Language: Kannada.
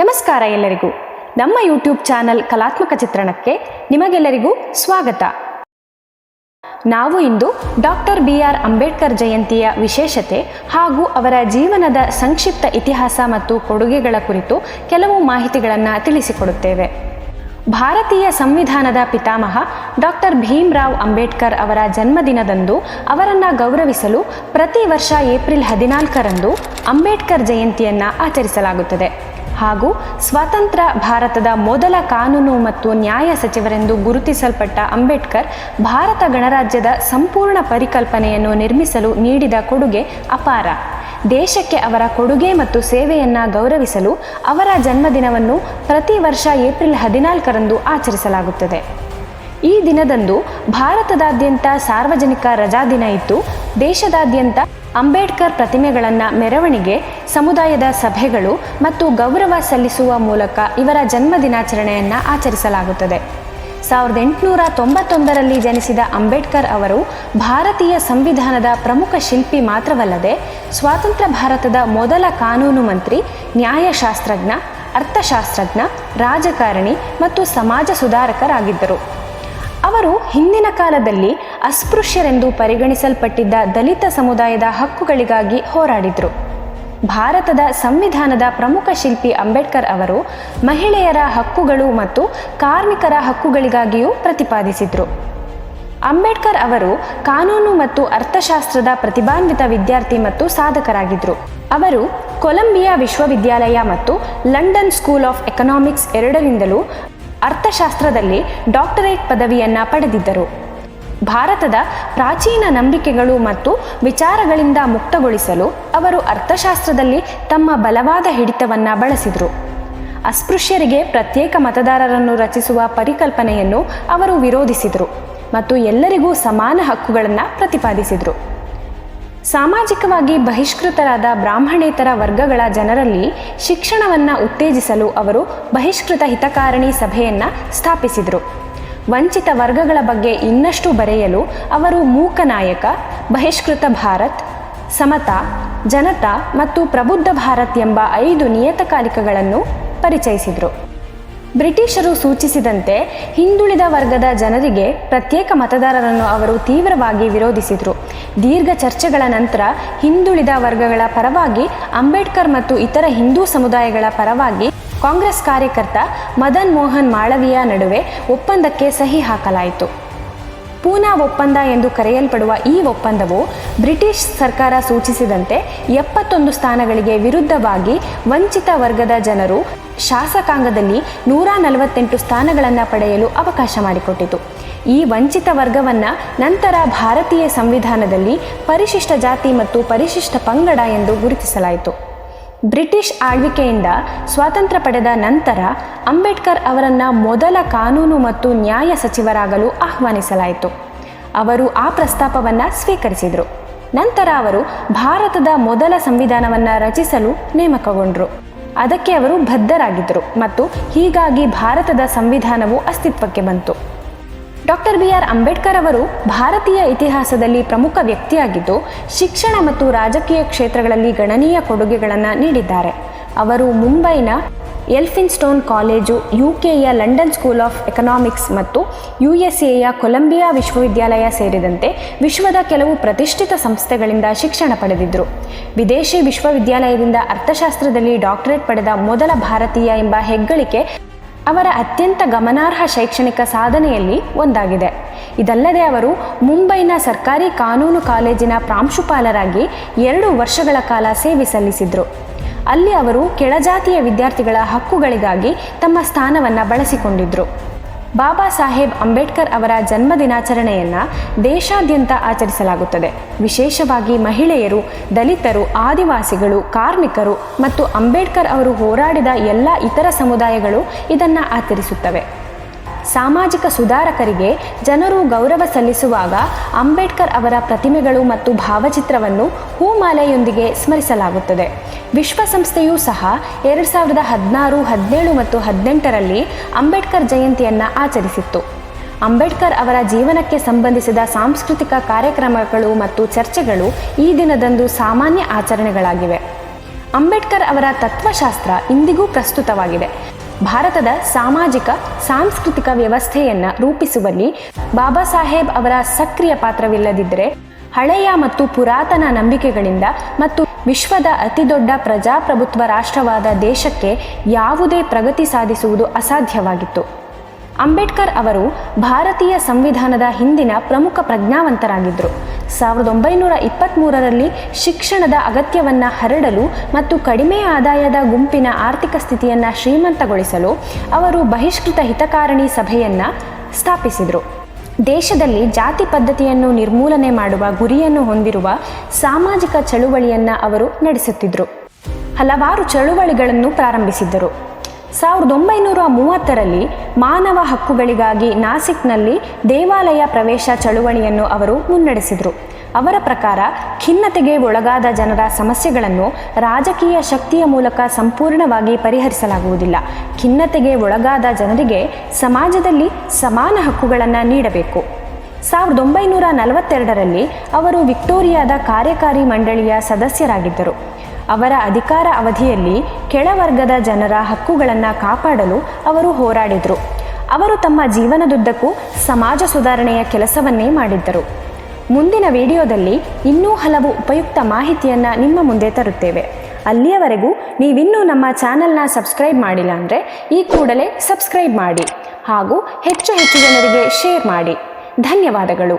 ನಮಸ್ಕಾರ ಎಲ್ಲರಿಗೂ. ನಮ್ಮ ಯೂಟ್ಯೂಬ್ ಚಾನಲ್ ಕಲಾತ್ಮಕ ಚಿತ್ರಣಕ್ಕೆ ನಿಮಗೆಲ್ಲರಿಗೂ ಸ್ವಾಗತ. ನಾವು ಇಂದು ಡಾಕ್ಟರ್ ಬಿ ಆರ್ ಅಂಬೇಡ್ಕರ್ ಜಯಂತಿಯ ವಿಶೇಷತೆ ಹಾಗೂ ಅವರ ಜೀವನದ ಸಂಕ್ಷಿಪ್ತ ಇತಿಹಾಸ ಮತ್ತು ಕೊಡುಗೆಗಳ ಕುರಿತು ಕೆಲವು ಮಾಹಿತಿಗಳನ್ನು ತಿಳಿಸಿಕೊಡುತ್ತೇವೆ. ಭಾರತೀಯ ಸಂವಿಧಾನದ ಪಿತಾಮಹ ಡಾಕ್ಟರ್ ಭೀಮ್ರಾವ್ ಅಂಬೇಡ್ಕರ್ ಅವರ ಜನ್ಮದಿನದಂದು ಅವರನ್ನು ಗೌರವಿಸಲು ಪ್ರತಿ ವರ್ಷ ಏಪ್ರಿಲ್ ಹದಿನಾಲ್ಕರಂದು ಅಂಬೇಡ್ಕರ್ ಜಯಂತಿಯನ್ನು ಆಚರಿಸಲಾಗುತ್ತದೆ. ಹಾಗೂ ಸ್ವತಂತ್ರ ಭಾರತದ ಮೊದಲ ಕಾನೂನು ಮತ್ತು ನ್ಯಾಯ ಸಚಿವರೆಂದು ಗುರುತಿಸಲ್ಪಟ್ಟ ಅಂಬೇಡ್ಕರ್ ಭಾರತ ಗಣರಾಜ್ಯದ ಸಂಪೂರ್ಣ ಪರಿಕಲ್ಪನೆಯನ್ನು ನಿರ್ಮಿಸಲು ನೀಡಿದ ಕೊಡುಗೆ ಅಪಾರ. ದೇಶಕ್ಕೆ ಅವರ ಕೊಡುಗೆ ಮತ್ತು ಸೇವೆಯನ್ನು ಗೌರವಿಸಲು ಅವರ ಜನ್ಮದಿನವನ್ನು ಪ್ರತಿ ವರ್ಷ ಏಪ್ರಿಲ್ ಹದಿನಾಲ್ಕರಂದು ಆಚರಿಸಲಾಗುತ್ತದೆ. ಈ ದಿನದಂದು ಭಾರತದಾದ್ಯಂತ ಸಾರ್ವಜನಿಕ ರಜಾದಿನ ಇತ್ತು ದೇಶದಾದ್ಯಂತ ಅಂಬೇಡ್ಕರ್ ಪ್ರತಿಮೆಗಳನ್ನು ಮೆರವಣಿಗೆ, ಸಮುದಾಯದ ಸಭೆಗಳು ಮತ್ತು ಗೌರವ ಸಲ್ಲಿಸುವ ಮೂಲಕ ಇವರ ಜನ್ಮ ದಿನಾಚರಣೆಯನ್ನು ಆಚರಿಸಲಾಗುತ್ತದೆ. ಸಾವಿರದ ಎಂಟುನೂರ ತೊಂಬತ್ತೊಂದರಲ್ಲಿ ಜನಿಸಿದ ಅಂಬೇಡ್ಕರ್ ಅವರು ಭಾರತೀಯ ಸಂವಿಧಾನದ ಪ್ರಮುಖ ಶಿಲ್ಪಿ ಮಾತ್ರವಲ್ಲದೆ ಸ್ವಾತಂತ್ರ್ಯ ಭಾರತದ ಮೊದಲ ಕಾನೂನು ಮಂತ್ರಿ, ನ್ಯಾಯಶಾಸ್ತ್ರಜ್ಞ, ಅರ್ಥಶಾಸ್ತ್ರಜ್ಞ, ರಾಜಕಾರಣಿ ಮತ್ತು ಸಮಾಜ ಸುಧಾರಕರಾಗಿದ್ದರು. ಅವರು ಹಿಂದಿನ ಕಾಲದಲ್ಲಿ ಅಸ್ಪೃಶ್ಯರೆಂದು ಪರಿಗಣಿಸಲ್ಪಟ್ಟಿದ್ದ ದಲಿತ ಸಮುದಾಯದ ಹಕ್ಕುಗಳಿಗಾಗಿ ಹೋರಾಡಿದರು. ಭಾರತದ ಸಂವಿಧಾನದ ಪ್ರಮುಖ ಶಿಲ್ಪಿ ಅಂಬೇಡ್ಕರ್ ಅವರು ಮಹಿಳೆಯರ ಹಕ್ಕುಗಳು ಮತ್ತು ಕಾರ್ಮಿಕರ ಹಕ್ಕುಗಳಿಗಾಗಿಯೂ ಪ್ರತಿಪಾದಿಸಿದರು. ಅಂಬೇಡ್ಕರ್ ಅವರು ಕಾನೂನು ಮತ್ತು ಅರ್ಥಶಾಸ್ತ್ರದ ಪ್ರತಿಭಾನ್ವಿತ ವಿದ್ಯಾರ್ಥಿ ಮತ್ತು ಸಾಧಕರಾಗಿದ್ದರು ಅವರು ಕೊಲಂಬಿಯಾ ವಿಶ್ವವಿದ್ಯಾಲಯ ಮತ್ತು ಲಂಡನ್ ಸ್ಕೂಲ್ ಆಫ್ ಎಕನಾಮಿಕ್ಸ್ ಎರಡರಿಂದಲೂ ಅರ್ಥಶಾಸ್ತ್ರದಲ್ಲಿ ಡಾಕ್ಟರೇಟ್ ಪದವಿಯನ್ನು ಪಡೆದಿದ್ದರು. ಭಾರತದ ಪ್ರಾಚೀನ ನಂಬಿಕೆಗಳು ಮತ್ತು ವಿಚಾರಗಳಿಂದ ಮುಕ್ತಗೊಳಿಸಲು ಅವರು ಅರ್ಥಶಾಸ್ತ್ರದಲ್ಲಿ ತಮ್ಮ ಬಲವಾದ ಹಿಡಿತವನ್ನು ಬಳಸಿದರು. ಅಸ್ಪೃಶ್ಯರಿಗೆ ಪ್ರತ್ಯೇಕ ಮತದಾರರನ್ನು ರಚಿಸುವ ಪರಿಕಲ್ಪನೆಯನ್ನು ಅವರು ವಿರೋಧಿಸಿದರು ಮತ್ತು ಎಲ್ಲರಿಗೂ ಸಮಾನ ಹಕ್ಕುಗಳನ್ನು ಪ್ರತಿಪಾದಿಸಿದರು. ಸಾಮಾಜಿಕವಾಗಿ ಬಹಿಷ್ಕೃತರಾದ ಬ್ರಾಹ್ಮಣೇತರ ವರ್ಗಗಳ ಜನರಲ್ಲಿ ಶಿಕ್ಷಣವನ್ನು ಉತ್ತೇಜಿಸಲು ಅವರು ಬಹಿಷ್ಕೃತ ಹಿತಕಾರಣಿ ಸಭೆಯನ್ನು ಸ್ಥಾಪಿಸಿದರು. ವಂಚಿತ ವರ್ಗಗಳ ಬಗ್ಗೆ ಇನ್ನಷ್ಟು ಬರೆಯಲು ಅವರು ಮೂಕನಾಯಕ ಬಹಿಷ್ಕೃತ ಭಾರತ್, ಸಮತಾ, ಜನತಾ ಮತ್ತು ಪ್ರಬುದ್ಧ ಭಾರತ್ ಎಂಬ ಐದು ನಿಯತಕಾಲಿಕಗಳನ್ನು ಪರಿಚಯಿಸಿದರು. ಬ್ರಿಟಿಷರು ಸೂಚಿಸಿದಂತೆ ಹಿಂದುಳಿದ ವರ್ಗದ ಜನರಿಗೆ ಪ್ರತ್ಯೇಕ ಮತದಾರರನ್ನು ಅವರು ತೀವ್ರವಾಗಿ ವಿರೋಧಿಸಿದರು. ದೀರ್ಘ ಚರ್ಚೆಗಳ ನಂತರ ಹಿಂದುಳಿದ ವರ್ಗಗಳ ಪರವಾಗಿ ಅಂಬೇಡ್ಕರ್ ಮತ್ತು ಇತರ ಹಿಂದೂ ಸಮುದಾಯಗಳ ಪರವಾಗಿ ಕಾಂಗ್ರೆಸ್ ಕಾರ್ಯಕರ್ತ ಮದನ್ ಮೋಹನ್ ಮಾಳವಿಯ ನಡುವೆ ಒಪ್ಪಂದಕ್ಕೆ ಸಹಿ ಹಾಕಲಾಯಿತು. ಪೂನಾ ಒಪ್ಪಂದ ಎಂದು ಕರೆಯಲ್ಪಡುವ ಈ ಒಪ್ಪಂದವು ಬ್ರಿಟಿಷ್ ಸರ್ಕಾರ ಸೂಚಿಸಿದಂತೆ ಎಪ್ಪತ್ತೊಂದು ಸ್ಥಾನಗಳಿಗೆ ವಿರುದ್ಧವಾಗಿ ವಂಚಿತ ವರ್ಗದ ಜನರು ಶಾಸಕಾಂಗದಲ್ಲಿ ನೂರ ನಲವತ್ತೆಂಟು ಸ್ಥಾನಗಳನ್ನು ಪಡೆಯಲು ಅವಕಾಶ ಮಾಡಿಕೊಟ್ಟಿತು. ಈ ವಂಚಿತ ವರ್ಗವನ್ನು ನಂತರ ಭಾರತೀಯ ಸಂವಿಧಾನದಲ್ಲಿ ಪರಿಶಿಷ್ಟ ಜಾತಿ ಮತ್ತು ಪರಿಶಿಷ್ಟ ಪಂಗಡ ಎಂದು ಗುರುತಿಸಲಾಯಿತು. ಬ್ರಿಟಿಷ್ ಆಳ್ವಿಕೆಯಿಂದ ಸ್ವಾತಂತ್ರ್ಯ ಪಡೆದ ನಂತರ ಅಂಬೇಡ್ಕರ್ ಅವರನ್ನು ಮೊದಲ ಕಾನೂನು ಮತ್ತು ನ್ಯಾಯ ಸಚಿವರಾಗಲು ಆಹ್ವಾನಿಸಲಾಯಿತು. ಅವರು ಆ ಪ್ರಸ್ತಾಪವನ್ನು ಸ್ವೀಕರಿಸಿದರು. ನಂತರ ಅವರು ಭಾರತದ ಮೊದಲ ಸಂವಿಧಾನವನ್ನು ರಚಿಸಲು ನೇಮಕಗೊಂಡರು. ಅದಕ್ಕೆ ಅವರು ಬದ್ಧರಾಗಿದ್ದರು ಮತ್ತು ಹೀಗಾಗಿ ಭಾರತದ ಸಂವಿಧಾನವು ಅಸ್ತಿತ್ವಕ್ಕೆ ಬಂತು. ಡಾಕ್ಟರ್ ಬಿ ಆರ್ ಅಂಬೇಡ್ಕರ್ ಅವರು ಭಾರತೀಯ ಇತಿಹಾಸದಲ್ಲಿ ಪ್ರಮುಖ ವ್ಯಕ್ತಿಯಾಗಿದ್ದು, ಶಿಕ್ಷಣ ಮತ್ತು ರಾಜಕೀಯ ಕ್ಷೇತ್ರಗಳಲ್ಲಿ ಗಣನೀಯ ಕೊಡುಗೆಗಳನ್ನು ನೀಡಿದ್ದಾರೆ. ಅವರು ಮುಂಬೈನ ಎಲ್ಫಿನ್ಸ್ಟೋನ್ ಕಾಲೇಜು ಯು ಕೆಯ ಲಂಡನ್ ಸ್ಕೂಲ್ ಆಫ್ ಎಕನಾಮಿಕ್ಸ್ ಮತ್ತು ಯು ಎಸ್ ಎಯ ಕೊಲಂಬಿಯಾ ವಿಶ್ವವಿದ್ಯಾಲಯ ಸೇರಿದಂತೆ ವಿಶ್ವದ ಕೆಲವು ಪ್ರತಿಷ್ಠಿತ ಸಂಸ್ಥೆಗಳಿಂದ ಶಿಕ್ಷಣ ಪಡೆದಿದ್ದರು ವಿದೇಶಿ ವಿಶ್ವವಿದ್ಯಾಲಯದಿಂದ ಅರ್ಥಶಾಸ್ತ್ರದಲ್ಲಿ ಡಾಕ್ಟರೇಟ್ ಪಡೆದ ಮೊದಲ ಭಾರತೀಯ ಎಂಬ ಹೆಗ್ಗಳಿಕೆ ಅವರ ಅತ್ಯಂತ ಗಮನಾರ್ಹ ಶೈಕ್ಷಣಿಕ ಸಾಧನೆಯಲ್ಲಿ ಒಂದಾಗಿದೆ. ಇದಲ್ಲದೆ ಅವರು ಮುಂಬೈನ ಸರ್ಕಾರಿ ಕಾನೂನು ಕಾಲೇಜಿನ ಪ್ರಾಂಶುಪಾಲರಾಗಿ ಎರಡು ವರ್ಷಗಳ ಕಾಲ ಸೇವೆ ಸಲ್ಲಿಸಿದರು. ಅಲ್ಲಿ ಅವರು ಕೆಳಜಾತಿಯ ವಿದ್ಯಾರ್ಥಿಗಳ ಹಕ್ಕುಗಳಿಗಾಗಿ ತಮ್ಮ ಸ್ಥಾನವನ್ನು ಬಳಸಿಕೊಂಡಿದ್ದರು ಬಾಬಾ ಸಾಹೇಬ್ ಅಂಬೇಡ್ಕರ್ ಅವರ ಜನ್ಮ ದಿನಾಚರಣೆಯನ್ನು ದೇಶಾದ್ಯಂತ ಆಚರಿಸಲಾಗುತ್ತದೆ. ವಿಶೇಷವಾಗಿ ಮಹಿಳೆಯರು, ದಲಿತರು, ಆದಿವಾಸಿಗಳು, ಕಾರ್ಮಿಕರು ಮತ್ತು ಅಂಬೇಡ್ಕರ್ ಅವರು ಹೋರಾಡಿದ ಎಲ್ಲ ಇತರ ಸಮುದಾಯಗಳು ಇದನ್ನು ಆಚರಿಸುತ್ತವೆ. ಸಾಮಾಜಿಕ ಸುಧಾರಕರಿಗೆ ಜನರು ಗೌರವ ಸಲ್ಲಿಸುವಾಗ ಅಂಬೇಡ್ಕರ್ ಅವರ ಪ್ರತಿಮೆಗಳು ಮತ್ತು ಭಾವಚಿತ್ರವನ್ನು ಹೂಮಾಲೆಯೊಂದಿಗೆ ಸ್ಮರಿಸಲಾಗುತ್ತದೆ. ವಿಶ್ವಸಂಸ್ಥೆಯೂ ಸಹ ಎರಡು ಸಾವಿರದ ಹದಿನಾರು, ಹದಿನೇಳು ಮತ್ತು ಹದಿನೆಂಟರಲ್ಲಿ ಅಂಬೇಡ್ಕರ್ ಜಯಂತಿಯನ್ನು ಆಚರಿಸಿತ್ತು. ಅಂಬೇಡ್ಕರ್ ಅವರ ಜೀವನಕ್ಕೆ ಸಂಬಂಧಿಸಿದ ಸಾಂಸ್ಕೃತಿಕ ಕಾರ್ಯಕ್ರಮಗಳು ಮತ್ತು ಚರ್ಚೆಗಳು ಈ ದಿನದಂದು ಸಾಮಾನ್ಯ ಆಚರಣೆಗಳಾಗಿವೆ. ಅಂಬೇಡ್ಕರ್ ಅವರ ತತ್ವಶಾಸ್ತ್ರ ಇಂದಿಗೂ ಪ್ರಸ್ತುತವಾಗಿದೆ. ಭಾರತದ ಸಾಮಾಜಿಕ, ಸಾಂಸ್ಕೃತಿಕ ವ್ಯವಸ್ಥೆಯನ್ನು ರೂಪಿಸುವಲ್ಲಿ ಬಾಬಾ ಸಾಹೇಬ್ ಅವರ ಸಕ್ರಿಯ ಪಾತ್ರವಿಲ್ಲದಿದ್ದರೆ ಹಳೆಯ ಮತ್ತು ಪುರಾತನ ನಂಬಿಕೆಗಳಿಂದ ಮತ್ತು ವಿಶ್ವದ ಅತಿದೊಡ್ಡ ಪ್ರಜಾಪ್ರಭುತ್ವ ರಾಷ್ಟ್ರವಾದ ದೇಶಕ್ಕೆ ಯಾವುದೇ ಪ್ರಗತಿ ಸಾಧಿಸುವುದು ಅಸಾಧ್ಯವಾಗಿತ್ತು. ಅಂಬೇಡ್ಕರ್ ಅವರು ಭಾರತೀಯ ಸಂವಿಧಾನದ ಹಿಂದಿನ ಪ್ರಮುಖ ಪ್ರಜ್ಞಾವಂತರಾಗಿದ್ದರು. ಸಾವಿರದ ಒಂಬೈನೂರ ಇಪ್ಪತ್ತ್ಮೂರರಲ್ಲಿ ಶಿಕ್ಷಣದ ಅಗತ್ಯವನ್ನು ಹರಡಲು ಮತ್ತು ಕಡಿಮೆ ಆದಾಯದ ಗುಂಪಿನ ಆರ್ಥಿಕ ಸ್ಥಿತಿಯನ್ನು ಶ್ರೀಮಂತಗೊಳಿಸಲು ಅವರು ಬಹಿಷ್ಕೃತ ಹಿತಕಾರಣಿ ಸಭೆಯನ್ನು ಸ್ಥಾಪಿಸಿದರು. ದೇಶದಲ್ಲಿ ಜಾತಿ ಪದ್ಧತಿಯನ್ನು ನಿರ್ಮೂಲನೆ ಮಾಡುವ ಗುರಿಯನ್ನು ಹೊಂದಿರುವ ಸಾಮಾಜಿಕ ಚಳುವಳಿಯನ್ನು ಅವರು ನಡೆಸುತ್ತಿದ್ದರು ಹಲವಾರು ಚಳುವಳಿಗಳನ್ನು ಪ್ರಾರಂಭಿಸಿದ್ದರು. ಸಾವಿರದ ಒಂಬೈನೂರ ಮೂವತ್ತರಲ್ಲಿ ಮಾನವ ಹಕ್ಕುಗಳಿಗಾಗಿ ನಾಸಿಕ್ನಲ್ಲಿ ದೇವಾಲಯ ಪ್ರವೇಶ ಚಳುವಳಿಯನ್ನು ಅವರು ಮುನ್ನಡೆಸಿದರು. ಅವರ ಪ್ರಕಾರ ಖಿನ್ನತೆಗೆ ಒಳಗಾದ ಜನರ ಸಮಸ್ಯೆಗಳನ್ನು ರಾಜಕೀಯ ಶಕ್ತಿಯ ಮೂಲಕ ಸಂಪೂರ್ಣವಾಗಿ ಪರಿಹರಿಸಲಾಗುವುದಿಲ್ಲ. ಖಿನ್ನತೆಗೆ ಒಳಗಾದ ಜನರಿಗೆ ಸಮಾಜದಲ್ಲಿ ಸಮಾನ ಹಕ್ಕುಗಳನ್ನು ನೀಡಬೇಕು. ಸಾವಿರದ ಒಂಬೈನೂರ ನಲವತ್ತೆರಡರಲ್ಲಿ ಅವರು ವಿಕ್ಟೋರಿಯಾದ ಕಾರ್ಯಕಾರಿ ಮಂಡಳಿಯ ಸದಸ್ಯರಾಗಿದ್ದರು. ಅವರ ಅಧಿಕಾರ ಅವಧಿಯಲ್ಲಿ ಕೆಳವರ್ಗದ ಜನರ ಹಕ್ಕುಗಳನ್ನು ಕಾಪಾಡಲು ಅವರು ಹೋರಾಡಿದರು. ಅವರು ತಮ್ಮ ಜೀವನದುದ್ದಕ್ಕೂ ಸಮಾಜ ಸುಧಾರಣೆಯ ಕೆಲಸವನ್ನೇ ಮಾಡಿದ್ದರು. ಮುಂದಿನ ವಿಡಿಯೋದಲ್ಲಿ ಇನ್ನೂ ಹಲವು ಉಪಯುಕ್ತ ಮಾಹಿತಿಯನ್ನು ನಿಮ್ಮ ಮುಂದೆ ತರುತ್ತೇವೆ. ಅಲ್ಲಿಯವರೆಗೂ ನೀವಿನ್ನೂ ನಮ್ಮ ಚಾನಲ್ನ ಸಬ್ಸ್ಕ್ರೈಬ್ ಮಾಡಿಲ್ಲ ಅಂದರೆ ಈ ಕೂಡಲೇ ಸಬ್ಸ್ಕ್ರೈಬ್ ಮಾಡಿ ಹಾಗೂ ಹೆಚ್ಚು ಹೆಚ್ಚು ಜನರಿಗೆ ಶೇರ್ ಮಾಡಿ. ಧನ್ಯವಾದಗಳು.